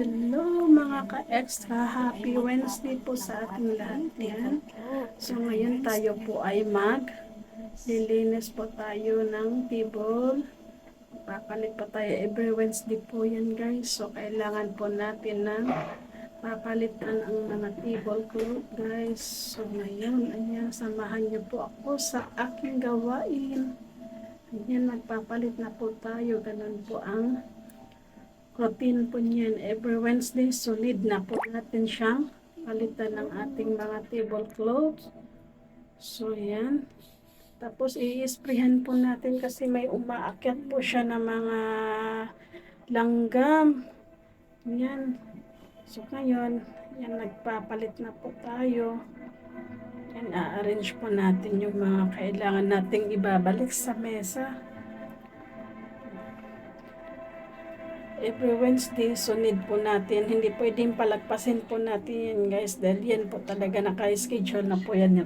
Hello mga ka-extra, happy Wednesday po sa ating lahat yan. So ngayon tayo po ay mag lilinis po tayo ng table. Papalit pa tayo every Wednesday po yan guys. So kailangan po natin ng papalitan ang mga table cloth guys. So ngayon, ayan, samahan niyo po ako sa aking gawain. Ayan, magpapalit na po tayo. Ganun po ang routine po niyan every Wednesday solid na po natin siyang palitan ng ating mga tablecloths. So yan. Tapos i-sprayhan po natin kasi may umaakyat po siya na mga langgam. Yan. So ngayon yan nagpapalit na po tayo. Yan a-arrange po natin yung mga kailangan nating ibabalik sa mesa every Wednesday, sunod po natin. Hindi pwedeng palagpasin po natin yan guys dahil yan po talaga naka-schedule na po yan.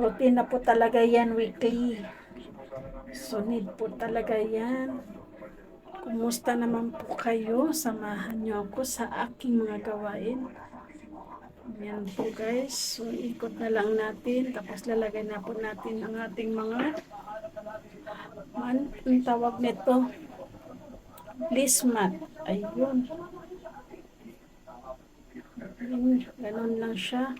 Routine na po talaga yan weekly. Sunod po talaga yan. Kumusta naman po kayo? Samahan niyo ako sa aking mga gawain. Yan po guys. So ikot na lang natin. Tapos lalagay na po natin ang ating mga man, ang tawag nito Lismat. Ayun. Ganon lang siya.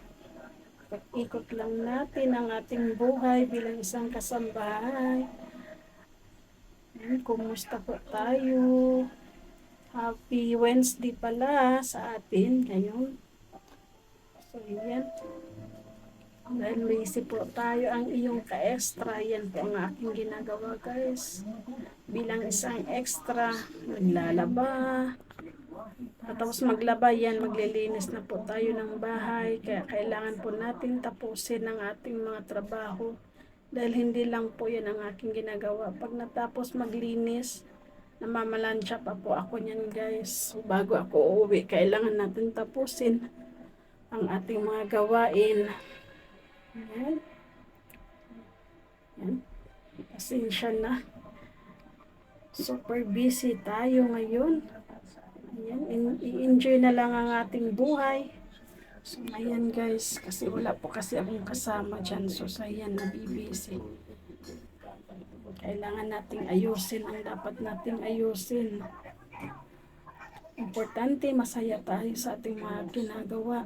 Pag-ikot lang natin ang ating buhay bilang isang kasambahay. Kumusta po tayo? Happy Wednesday pala sa atin ngayon. So, yan. Dahil lazy po tayo ang iyong ka-extra. Yan po ang aking ginagawa guys. Bilang isang extra, naglalaba. Tapos maglaba yan, maglilinis na po tayo ng bahay. Kaya kailangan po natin tapusin ang ating mga trabaho. Dahil hindi lang po yan ang aking ginagawa. Pag natapos maglinis, namamalansya pa po ako niyan guys. Bago ako uuwi, kailangan natin tapusin ang ating mga gawain. Ayan. Ayan. Pasensya na. Super busy tayo ngayon. Ayan. I-enjoy na lang ang ating buhay. So, ayan guys. Kasi wala po kasi akong kasama dyan. So, sa ayan, nabibisi. Kailangan nating ayusin ang dapat nating ayusin. Importante, masaya tayo sa ating mga ginagawa.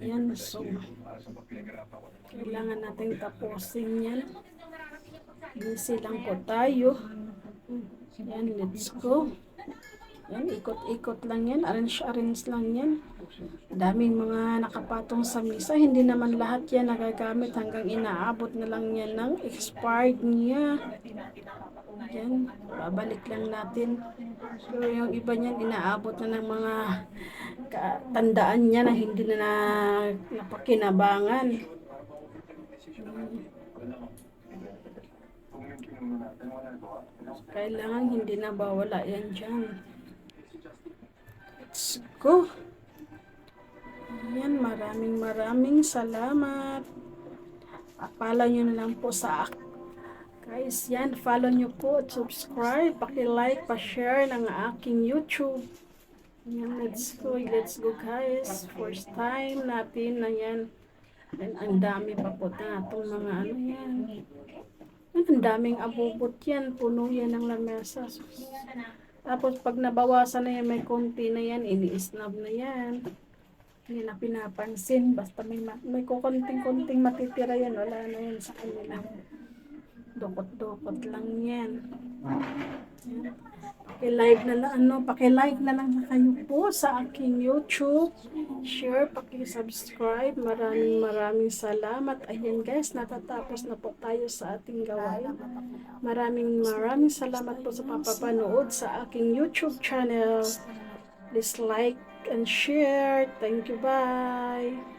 Yan, so, kailangan natin tapusin yan. Busy lang po tayo. Yan, let's go. Yan, ikot-ikot lang yan. Arrange-arrange lang yan. Daming mga nakapatong sa misa. Hindi naman lahat yan nagagamit hanggang inaabot na lang yan ng expired niya. Yan, babalik lang natin. Pero yung iba niyan, inaabot na ng mga tandaan niya na hindi na, na napakinabangan. Kailangan hindi na bawala yan dyan. Let's go. Yan, maraming maraming salamat. Apala nyo na lang po sa akin. Guys, yan, follow nyo po at subscribe, paki-like, pa-share ng aking YouTube. Yan, let's go, let's go guys. First time natin na yan. And ang dami pa po na itong mga ano yan. Ang daming abubot yan, puno yan ng lamesa. Tapos pag nabawasan na yan, may konti na yan, ini-snub na yan. Hindi na pinapansin, basta may, ma- may kukunting-kunting matitira yan, wala na yan sa kanila. Dukot-dukot lang yan. Yan. Paki-like na lang, ano, paki-like na lang kayo po sa aking YouTube. Share, paki-subscribe. Maraming maraming salamat. Ayan guys, natatapos na po tayo sa ating gawain. Maraming maraming salamat po sa papapanood sa aking YouTube channel. Please like and share. Thank you. Bye.